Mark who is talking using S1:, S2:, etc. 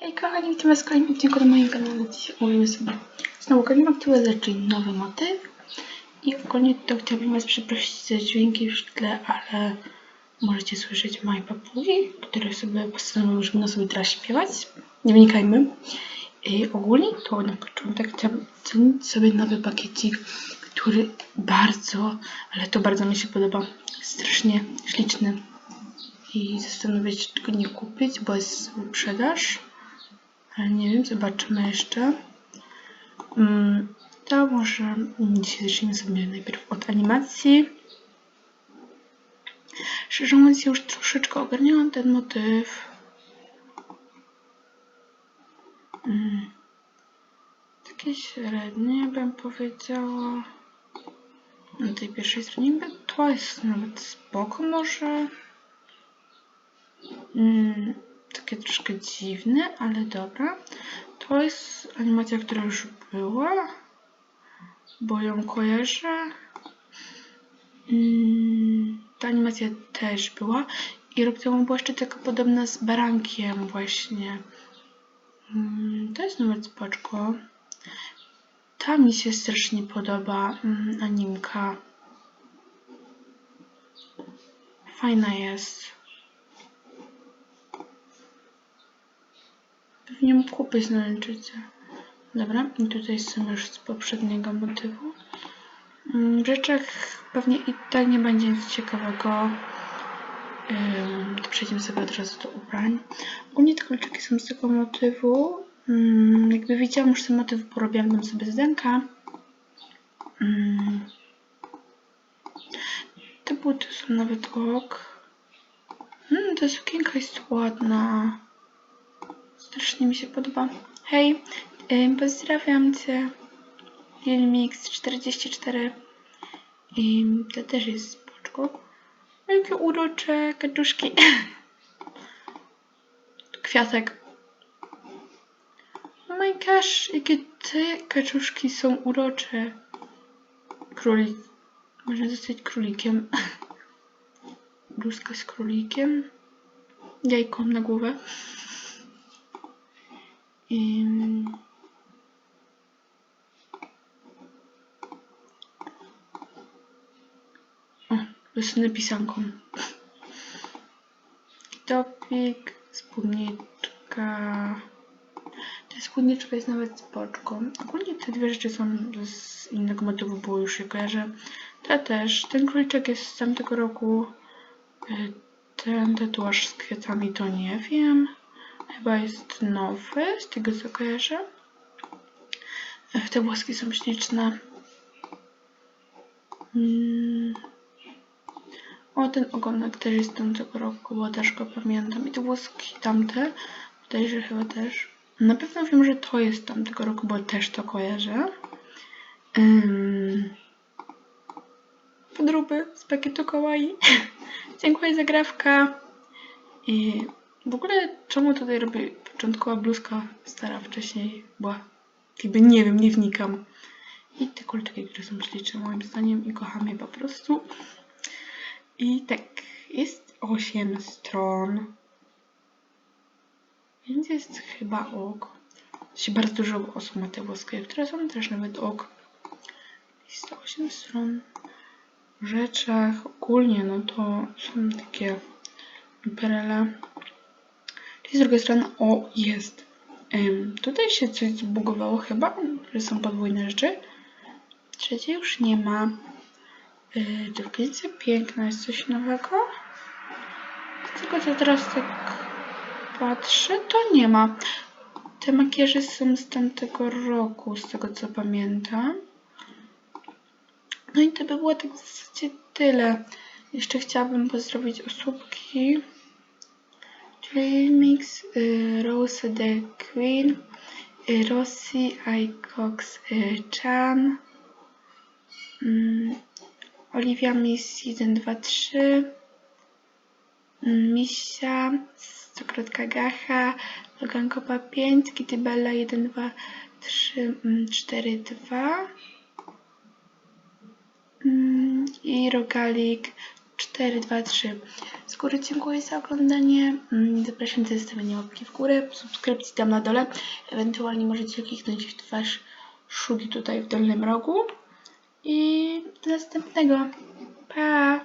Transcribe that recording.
S1: Hej kochani, witam was w kolejnym odcinku na moim kanale. Dzisiaj omówimy sobie znowu Kalima Aktualizacja, czyli nowy motyw. I ogólnie to chciałabym was przeprosić za dźwięki w tle, ale możecie słyszeć moje papugi, które sobie postanowiły, że będą sobie teraz śpiewać. Nie wnikajmy. I ogólnie to na początek chciałabym ocenić sobie nowy pakiecik, który bardzo, ale to bardzo mi się podoba. Strasznie śliczny. I zastanawiać się, czy go nie kupić, bo jest wyprzedaż. Ale nie wiem, zobaczymy jeszcze. Mm, To może mm, dzisiaj zacznijmy sobie najpierw od animacji. Szczerze mówiąc, już troszeczkę ogarniałam ten motyw. Mm, Takie średnie bym powiedziała. Na tej pierwszej stronie to jest nawet spoko może. Takie troszkę dziwne, ale dobra. To jest animacja, która już była, bo ją kojarzę. Mm, ta animacja też była i rok temu była jeszcze taka podobna z barankiem właśnie. Mm, to jest nawet spoczko. Ta mi się strasznie podoba mm, animka. Fajna jest. Pewnie mógł kupić na ręczycie. Dobra, i tutaj są już z poprzedniego motywu. Mm, W rzeczach pewnie i tak nie będzie nic ciekawego. To przejdziemy sobie od razu do ubrań. Ogólnie te kolczyki są z tego motywu. Ym, Jakby widziałam już ten motyw, bo robiłam tam sobie zdenka. Ym, Te buty są nawet ok. Mm, ta sukienka jest ładna. Strasznie mi się podoba. Hej, pozdrawiam Cię. Filmix 44. I to też jest spoczko. Jakie urocze kaczuszki. Kwiatek. Oh my gosh, jakie te kaczuszki są urocze. Królik. Można zostać królikiem. Bluzka z królikiem. Jajko na głowę. Ym. O, rysunek pisanką. Topik, spódniczka. Ta spódniczka jest nawet z boczką. Ogólnie te dwie rzeczy są z innego motywu, bo już je kojarzę. Ta też. Ten króliczek jest z tamtego roku. Y, Ten tatuaż z kwiatami to nie wiem. Chyba jest nowy, z tego co kojarzę. Ech, Te włoski są śliczne. Mm. O, ten ogonek też jest z tamtego roku, bo też go pamiętam. I te włoski tamte, bodajże chyba też. Na pewno wiem, że to jest tamtego roku, bo też to kojarzę. Ym. Podróby z pakietu kawaii. Dziękuję za grawka. I w ogóle czemu tutaj robię początkowa bluzka stara wcześniej była? Jakby nie wiem, nie wnikam. I te kulczyki, które są śliczne moim zdaniem i kocham je po prostu. I tak, jest 8 stron. Więc jest chyba ok. Się bardzo dużo osób ma te włoskie, które są też nawet ok. Jest 8 stron. W rzeczach ogólnie, no to są takie perele. Czyli z drugiej strony, o, jest. Ym, tutaj się coś zbugowało chyba, że są podwójne rzeczy. Trzecie już nie ma. Yy, dziewczyńca piękna, jest coś nowego? Tego co teraz tak patrzę, to nie ma. Te makijaże są z tamtego roku, z tego co pamiętam. No i to by było tak w zasadzie tyle. Jeszcze chciałabym pozdrowić osóbki. Czyli Mix, y, Rose the Queen, y, Rossi, Icox, y, Chan, mm, Olivia Miss 1, 2, 3, mm, Misia, Stokrotka Gacha, Logan Kopa 5, Kitty Bella 1, 2, 3, 4, 2 mm, i Rogalik 4, 2, 3. Z góry dziękuję za oglądanie. Mm, Zapraszam do zostawienia łapki w górę, subskrypcji tam na dole. Ewentualnie możecie kliknąć w twarz Szugi tutaj w dolnym rogu. I do następnego. Pa!